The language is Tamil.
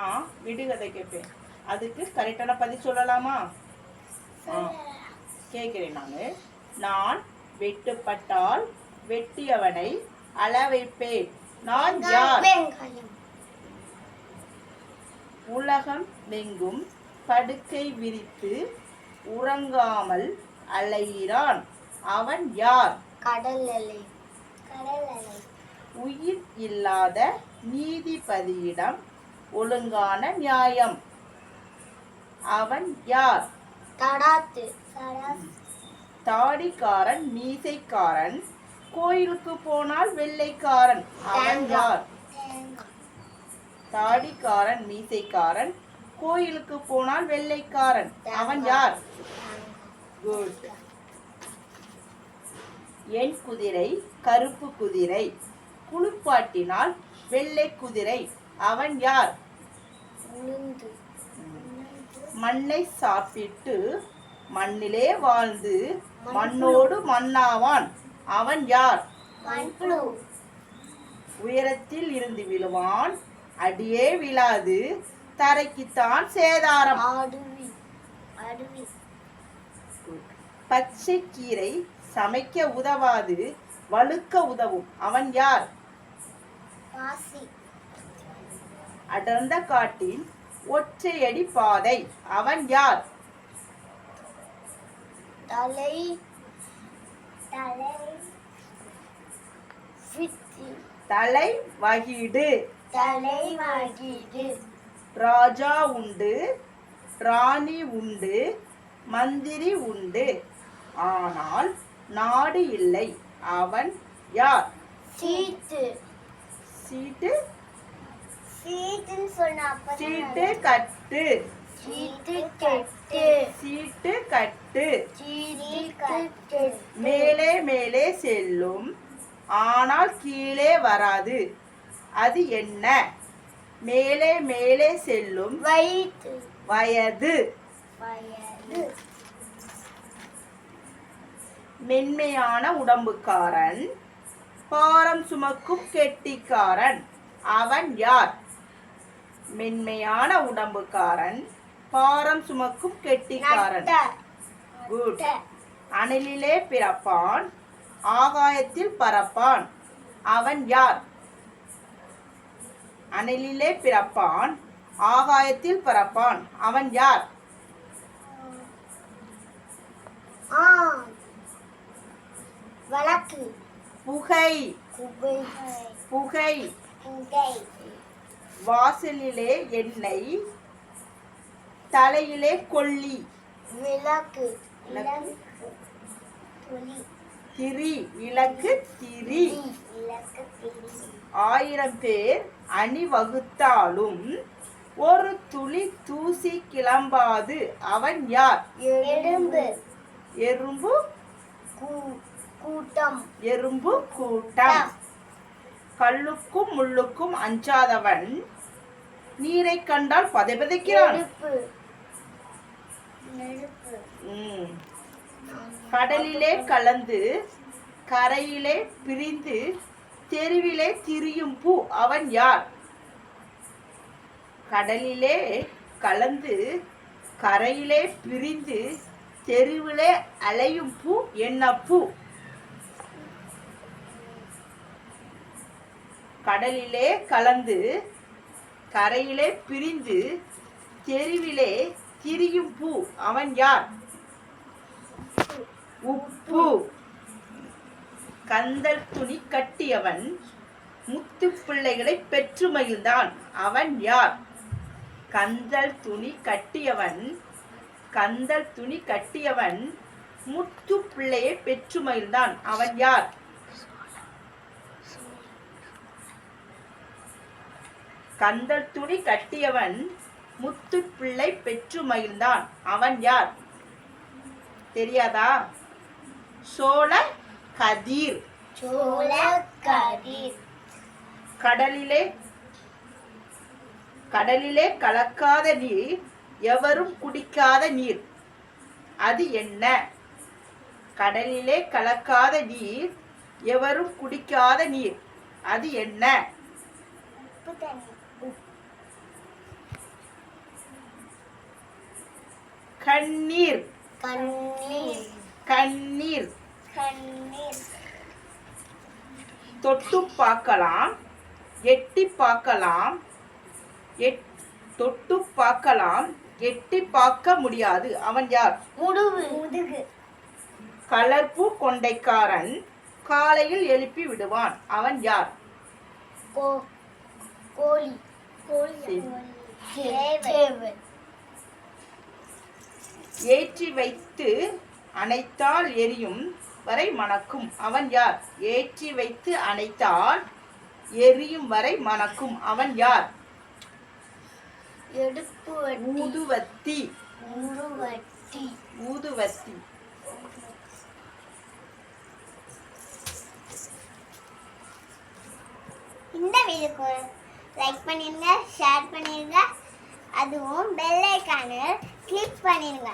நான் விடுகதை கேட்பேன். அதுக்கு கரெக்டான பதில் சொல்லலாமா? ஆ கேட்கிறேன் நான். நான் வெட்டுப்பட்டால் வெட்டியவனை அள வைப்பேன் நான் யார்? உலகம் எங்கும் படுக்கை விரித்து உறங்காமல் அலைகிறான் அவன் யார்? கடல் அலை கடல் அலை உயிர் இல்லாத நீதிபதியிடம் ஒழுங்கான நியாயம். அவன் யார்? தடாத்து தாடிக்காரன் மீசைக்காரன் கோயிலுக்கு போனால் வெள்ளைக்காரன். அவன் யார்? தாடிக்காரன் மீசைக்காரன் கோயிலுக்கு போனால் வெள்ளைக்காரன். அவன் யார்? குட் என் குதிரை கருப்பு குதிரை. குளிப்பாட்டினால் வெள்ளை குதிரை. அவன் யார்? மண்ணை சாப்பிட்டு மண்ணிலே வாழ்ந்து மண்ணோடு மண்ணாவான். அவன் யார்? உயரத்தில் இருந்து விழுவான். அடியே விழாது. தரைக்குத்தான் சேதாரம். பச்சை கீரை சமைக்க உதவாது. வழுக்க உதவும். அவன் யார்? பாசி. அடர்ந்த காட்டில் ஒற்றையடி பாதை. அவன் யார்? தலை தலை தலை வகிடு. தலை வகிடு. ராஜா உண்டு ராணி உண்டு மந்திரி உண்டு. ஆனால் நாடு இல்லை. அவன் யார்? சீட்டு. சீட்டு சீட்டு கட்டு. சீட்டு கெட்டு. சீட்டு கட்டு. மேலே மேலே செல்லும். ஆனால் கீழே வராது. அது என்ன? மேலே மேலே செல்லும். வயிற்று. வயது. வயது. மென்மையான உடம்புக்காரன். பாரம் சுமக்கும் கெட்டிக்காரன். அவன் யார்? மென்மையான உடம்புக்காரன் பாரம் சுமக்கும் கெட்டிக்காரன். குட் அனலிலே பிறப்பான் ஆகாயத்தில் பறப்பான். அவன் யார்? அனலிலே பிறப்பான் ஆகாயத்தில் பறப்பான். அவன் யார்? புகை. புகை. புகை. வாசலிலே எண்ணெய் தலையிலே கொல்லி. விளக்கு திரி விளக்கு திரி. ஆயிரம் பேர் அணிவகுத்தாலும் ஒரு துளி தூசி கிளம்பாது. அவன் யார்? எறும்பு. எறும்பு? கூட்டம். எறும்பு கூட்டம். கல்லுக்கும் முள்ளுக்கும் அஞ்சாதவன் நீரை கண்டால் பதைபதைக்கிறான். கடலிலே கலந்து கரையிலே பிரிந்து தெருவிலே திரியும் பூ அவன் யார்? கடலிலே கலந்து கரையிலே பிரிந்து தெருவிலே அலையும் பூ என்ன பூ கடலிலே கலந்து கரையிலே பிரிந்து தெருவிலே திரியும் பூ. அவன் யார்? உப்பு. கந்தல் துணி கட்டியவன் முத்து பிள்ளைகளை பெற்று மகிழ்ந்தான். அவன் யார்? கந்தல் துணி கட்டியவன் கந்தல் துணி கட்டியவன் முத்து பிள்ளையை பெற்று மகிழ்ந்தான். அவன் யார்? கந்தல் துணி கட்டியவன் முத்து பிள்ளை பெற்று மகிழ்ந்தான். அவன் யார்? தெரியாதா? சோழ கதிர். சோழ கதிர். கடலிலே கடலிலே கலக்காத நீர் எவரும் குடிக்காத நீர். அது என்ன? கடலிலே கலக்காத நீர் எவரும் குடிக்காத நீர். அது என்ன? கண்ணீர். கண்ணீர். கண்ணீர். கண்ணீர். தொட்டு பார்க்கலாம் எட்டி பார்க்கலாம் தொட்டு பார்க்கலாம் எட்டி பார்க்க முடியாது. அவன் யார்? முதுகு. கொண்டைக்காரன் காலையில் எழுப்பி விடுவான். அவன் யார்? கோழி. ஏற்றி வைத்து அணைத்தால் எரியும் வரை மணக்கும். அவன் யார்? ஏற்றி வைத்து அணைத்தால் எரியும் வரை மணக்கும். அவன் யார்? ஊதுவத்தி. ஊதுவத்தி. இந்த வீடியோக்கு லைக் பண்ணிருங்க ஷேர் பண்ணிருங்க. அதுவும் பெல் ஐக்கானு கிளிக் பண்ணிருங்க.